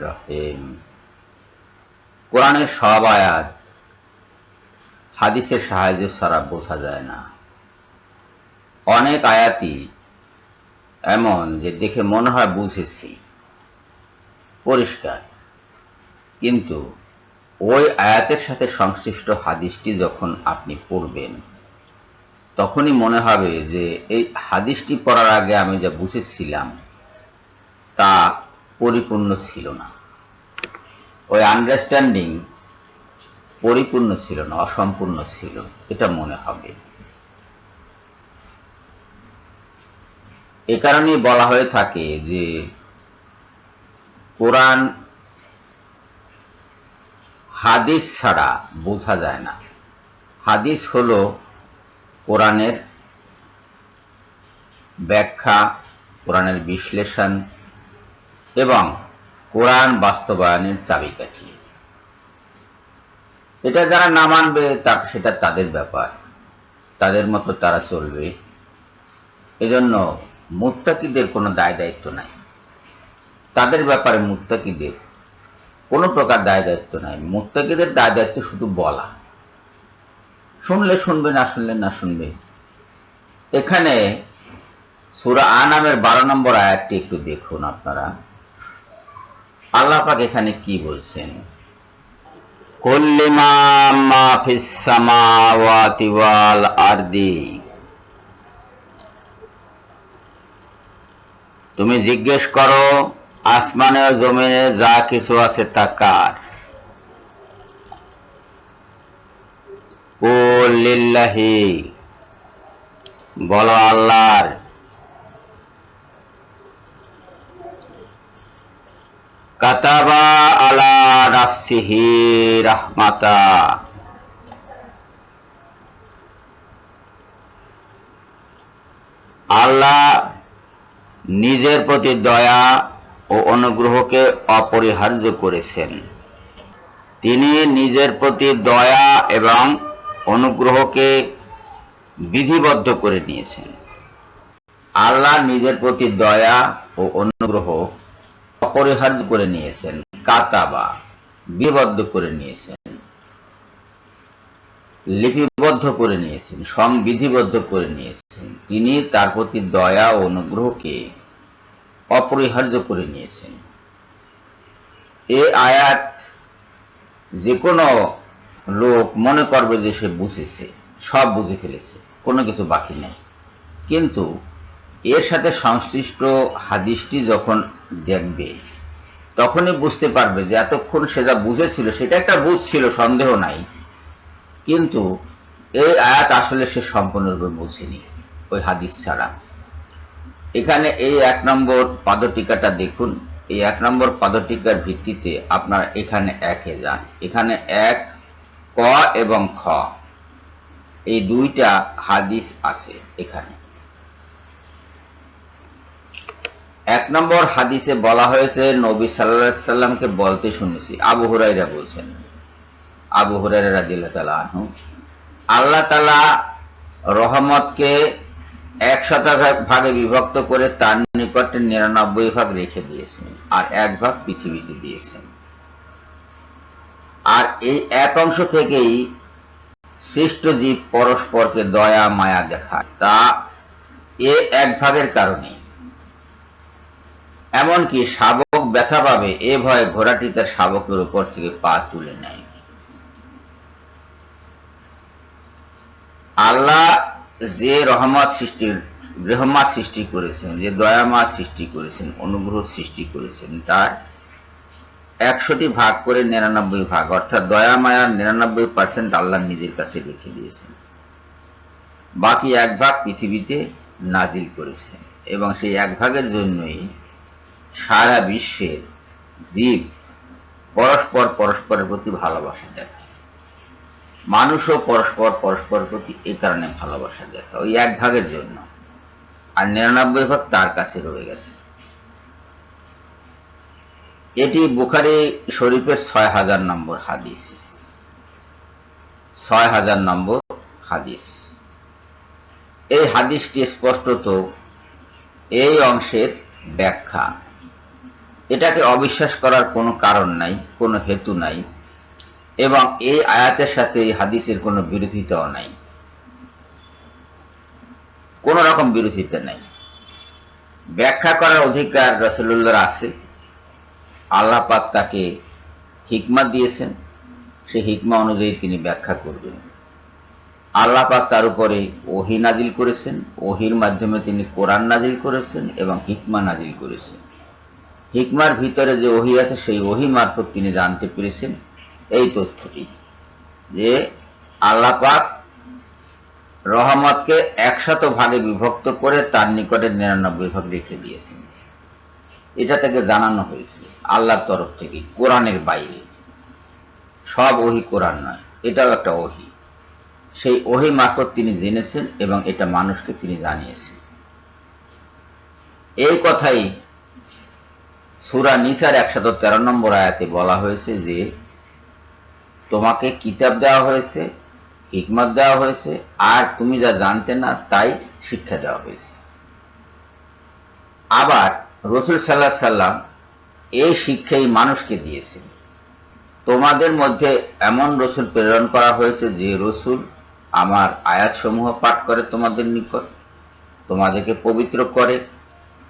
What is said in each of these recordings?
রহিম। কোরআনের সব আয়াত হাদিসের ছাড়া বোঝা যায় না। অনেক আয়াতি এমন যে দেখে মনে হয় বুঝেছি। পরিষ্কার। কিন্তু ওই আয়াতের সাথে সংশ্লিষ্ট হাদিসটি যখন আপনি পড়বেন তখনই মনে হবে যে এই হাদিসটি পড়ার আগে আমি যা বুঝেছিলাম, তা পরিপূর্ণ ছিল না। ওই আন্ডারস্ট্যান্ডিং পরিপূর্ণ ছিল না, অসম্পূর্ণ ছিল, এটা মনে হবে। এ কারণেই বলা হয়ে থাকে যে কোরআন হাদিস ছাড়া বোঝা যায় না। হাদিস হলো কোরআনের ব্যাখ্যা, কোরআনের বিশ্লেষণ এবং কোরআন বাস্তবায়নের চাবিকাঠি। এটা যারা না মানবে, তা সেটা তাদের ব্যাপার। তাদের মতো তারা চলবে। এজন্য মুত্তাকিদের কোনো দায় দায়িত্ব নাই। তাদের ব্যাপারে মুত্তাকিদের কোনো প্রকার দায় দায়িত্ব নাই। মুত্তাকিদের দায় দায়িত্ব শুধু বলা। শুনলে শুনবে, না শুনলে না শুনবে। এখানে সুরা আনামের বারো নম্বর আয়াতটি একটু দেখুন আপনারা। আল্লাহ পাক এখানে কি বলছেন? তুমি জিজ্ঞেস করো, আসমানে জমিনে যা কিছু আছে তা কার? কুল লিল্লাহি। বলো আল্লাহর। কাতাবা আলা নাফসিহি রাহমাতা। আল্লাহ নিজের প্রতি দয়া ও অনুগ্রহকে অপরিহার্য করেছেন। তিনি নিজের প্রতি দয়া এবং অনুগ্রহকে বিধিবদ্ধ করে নিয়েছেন। আল্লাহ নিজের প্রতি দয়া ও অনুগ্রহ অপরিহার্য করে নিয়েছেন, কাতাবা, বিবদ্ধ করে নিয়েছেন, লিপিবদ্ধ করে নিয়েছেন, সংবিধিবদ্ধ করে নিয়েছেন। তিনি তার প্রতি দয়া ও অনুগ্রহকে অপরিহার্য করে নিয়েছেন। এ আয়াত যে কোনো লোক মনে করবে যে সে বুঝেছে, সব বুঝে ফেলেছে, কোনো কিছু বাকি নেই। কিন্তু এর সাথে সংশ্লিষ্ট হাদিসটি যখন দেখবে, তখনই বুঝতে পারবে যে এতক্ষণ সে যা বুঝেছিল সেটা একটা বুঝ ছিল, সন্দেহ নাই। কিন্তু এই আয়াত আসলে সে সম্পূর্ণরূপে বুঝেনি, ওই হাদিস ছাড়া। এখানে এই এক নম্বর পাদটিকাটা দেখুন। এই এক নম্বর পাদটিকার ভিত্তিতে আপনার এখানে একে যান। এখানে এক ক এবং খ। এই দুইটা হাদিস আছে এখানে। এক নম্বর হাদিসে বলা হয়েছে, নবী সাল্লা সাল্লামকে বলতে শুনেছি। আবু হুরাইরা বলছেন। আবু হুরাইরা রাদিল্লা তালা আনহু, আল্লাহ তালা রহমতকে এক ভাগে বিভক্ত করে তার নিকটে নিরানব্বই ভাগ রেখে দিয়েছেন আর এক ভাগ পৃথিবীতে দিয়েছেন। আর এই এক অংশ থেকেই সৃষ্ট জীব পরস্পরকে দয়া, মায়া দেখায়। তা এ এক ভাগের কারণে এমনকি শাবক ব্যথা পাবে, এ ভয়ে ঘোড়াটি তার শাবকের উপর থেকে পা তুলে নেয়। আল্লাহ যে রহমত সৃষ্টি রহমত সৃষ্টি করেছেন, যে দয়ামা সৃষ্টি করেছেন, অনুগ্রহ সৃষ্টি করেছেন, তার একশোটি ভাগ করে নিরানব্বই ভাগ, অর্থাৎ দয়া মায়ার নিরানব্বই পার্সেন্ট আল্লাহ নিজের কাছে রেখে দিয়েছেন। বাকি এক ভাগ পৃথিবীতে নাজিল করেছেন এবং সেই এক ভাগের জন্যই সারা বিশ্বের জীব পরস্পর পরস্পরের প্রতি ভালোবাসা দেখায়। মানুষও পরস্পর পরস্পর প্রতি এই কারণে ভালোবাসা দেখায়, ওই এক ভাগের জন্য। আর নিরানব্বই ভাগ তার কাছে রয়ে গেছে। এটি বুখারি শরীফের ছয় হাজার নম্বর হাদিস। ছয় হাজার নম্বর হাদিস। এই হাদিসটি স্পষ্টত এই অংশের ব্যাখ্যা। এটাকে অবিশ্বাস করার কোনো কারণ নাই, কোনো হেতু নাই, এবং এই আয়াতের সাথে এই হাদিসের কোনো বিরোধিতাও নাই। কোন রকম বিরোধিতা নাই। ব্যাখ্যা করার অধিকার রসুল্লাহর আছে। আল্লাহ পাক তাকে হিকমা দিয়েছেন, সে হিকমা অনুযায়ী তিনি ব্যাখ্যা করবেন। আল্লাহ পাক তার উপরে ওহি নাজিল করেছেন, ওহির মাধ্যমে তিনি কোরআন নাজিল করেছেন এবং হিকমা নাজিল করেছেন। হিকমার ভিতরে যে ওহি আছে, সেই ওহি মারফত তিনি জানতে পেরেছেন এই তথ্যটি, যে আল্লাপাক রহমতকে একশত ভাগে বিভক্ত করে তার নিকটে নিরানব্বই ভাগ রেখে দিয়েছেন। এটা থেকে জানানো হয়েছে আল্লাহর তরফ থেকে, কোরআনের বাইরে। সব ওহি কোরআন নয়, এটাও একটা ওহি। সেই ওহি মারফত তিনি জেনেছেন এবং এটা মানুষকে তিনি জানিয়েছেন। এই কথাই সুরা নিসার একশত তেরো নম্বর আয়াতে বলা হয়েছে যে, তোমাকে কিতাব দেওয়া হয়েছে, হিকমত দেওয়া হয়েছে, আর তুমি যা জানতে না তাই শিক্ষা দেওয়া হয়েছে। আবার রসুল সাল্লাহ সাল্লাম এই শিক্ষাই মানুষকে দিয়েছেন। তোমাদের মধ্যে এমন রসুল প্রেরণ করা হয়েছে যে রসুল আমার আয়াতসমূহ পাঠ করে তোমাদের নিকট, তোমাদেরকে পবিত্র করে,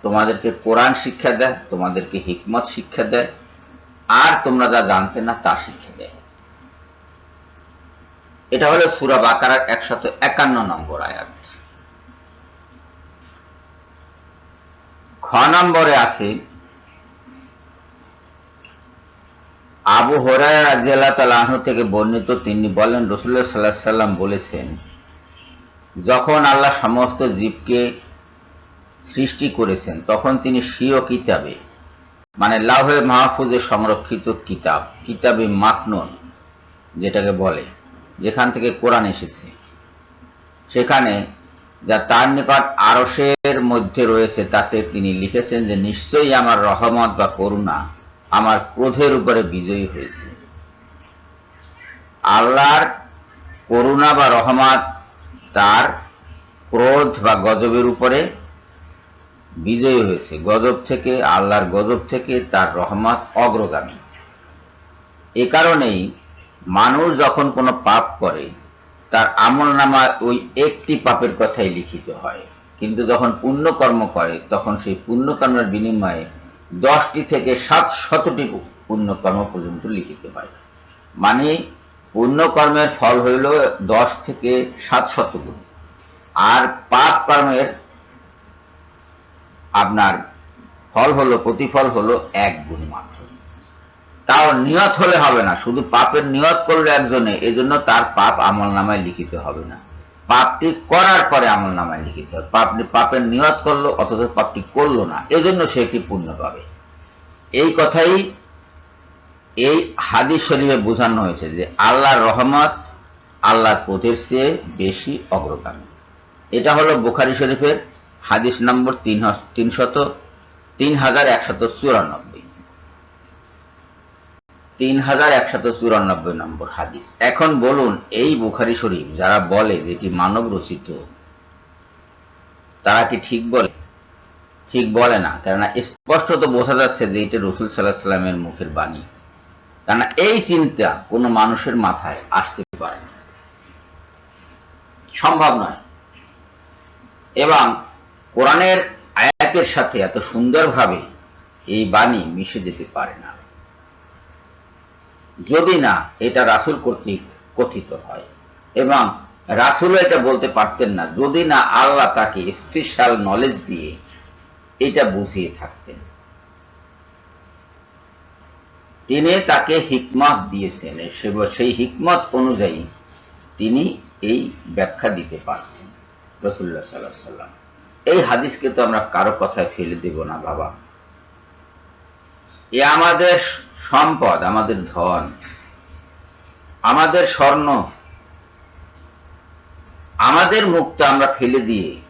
তোমাদেরকে কোরআন শিক্ষা দেয়, তোমাদেরকে হিকমত শিক্ষা দেয়, আর তোমরা যা জানতে না তা শিক্ষা দেয়। এটা হলো সুরা বাকারার একশত একান্ন নম্বর আয়াত। খ নম্বরে আছে আবু হরায় থেকে বর্ণিত তিনি বলেন রসুল্লাহ সাল্লাহ সাল্লাম বলেছেন, যখন আল্লাহ সমস্ত জীবকে সৃষ্টি করেছেন, তখন তিনি স্বীয় কিতাবে মানে লাহে মাহফুজে সংরক্ষিত কিতাব, কিতাবে মাকনুন যেটাকে বলে, যেখান থেকে কোরআন এসেছে। সেখানে যা তার নিকট আরসের মধ্যে রয়েছে, তাতে তিনি লিখেছেন যে, নিশ্চয়ই আমার রহমত বা করুণা আমার ক্রোধের উপরে বিজয়ী হয়েছে। আল্লাহর করুণা বা রহমত তার ক্রোধ বা গজবের উপরে বিজয়ী হয়েছে। গজব থেকে, আল্লাহর গজব থেকে তার রহমত অগ্রগামী। এ কারণেই মানুষ যখন কোনো পাপ করে তার আমল নামায় ওই একটি পাপের কথাই লিখিত হয়। কিন্তু যখন পুণ্যকর্ম করে, তখন সেই পুণ্যকর্মের বিনিময়ে দশটি থেকে সাত শতটি পুণ্যকর্ম পর্যন্ত লিখিত হয়। মানে পুণ্যকর্মের ফল হইল দশ থেকে সাত শত গুণ। আর পাপ কর্মের আপনার ফল হলো, প্রতিফল হলো এক গুণ মাত্র। তাও নিয়ত হলে হবে না। শুধু পাপের নিয়ত করল একজনে, এজন্য তার পাপ আমল নামায় লিখিত হবে না। পাপটি করার পরে আমল নামায় লিখিত হবে। পাপটি পাপের নিয়ত করল, অথচ পাপটি করল না, এজন্য সে একটি পুণ্য পাবে। এই কথাই এই হাদিস শরীফে বোঝানো হয়েছে যে আল্লাহর রহমত আল্লাহর পথের চেয়ে বেশি অগ্রগামী। এটা হলো বুখারি শরীফের হাদিস নম্বর তিন তিনশত তিন হাজার একশত চুরানব্বই। তিন হাজার একশত চুরানব্বই নম্বর হাদিস। এখন বলুন, এই বুখারি শরীফ যারা বলে যে এটি মানব রচিত, তারা কি ঠিক বলে? ঠিক বলে না, কেননা বোঝা যাচ্ছে যে রসুল সাল্লাহ সাল্লামের মুখের বাণী। কেননা এই চিন্তা কোনো মানুষের মাথায় আসতে পারে না। সম্ভব নয়। এবং কোরআনের আয়াতের সাথে এত সুন্দরভাবে এই বাণী মিশে যেতে পারে না। যদি না এটা রাসুল কর্তৃক কথিত হয়। এবং রাসুল এটা বলতে পারতেন না, যদি না আল্লাহ তাকে স্পেশাল নলেজ দিয়ে এটা বুঝিয়ে থাকতেন। তিনি তাকে হিকমত দিয়েছেন সেই হিকমত অনুযায়ী তিনি এই ব্যাখ্যা দিতে পারছেন রসুল্লাহ সাল্লাহ সাল্লাম এই হাদিসকে তো আমরা কারও কথায় ফেলে দেব না বাবা। এ আমাদের সম্পদ, আমাদের ধন, আমাদের স্বর্ণ, আমাদের মুক্ত আমরা ফেলে দিয়ে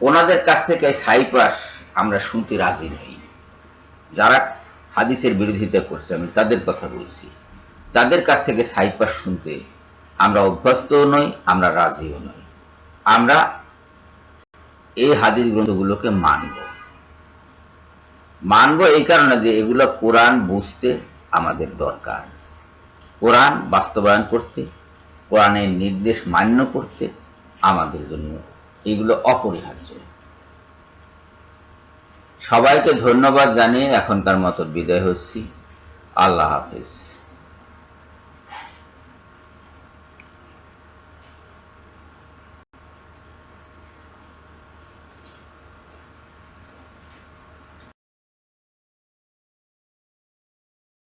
ওনাদের কাছ থেকে সাইপ্রাস আমরা শুনতে রাজি নই। যারা হাদিসের বিরোধিতা করছে, আমি তাদের কথা বলছি। তাদের কাছ থেকে সাইপ্রাস শুনতে আমরা অভ্যস্ত নই, আমরা রাজিও নই। আমরা এই হাদিস গ্রন্থগুলোকে মানব। মানব এই কারণে যে এগুলো কোরআন বুঝতে আমাদের দরকার। কোরআন বাস্তবায়ন করতে, কোরআনের নির্দেশ মান্য করতে আমাদের জন্য এগুলো অপরিহার্য। সবাইকে ধন্যবাদ জানিয়ে এখনকার মতো বিদায় হচ্ছি। আল্লাহ হাফিজ।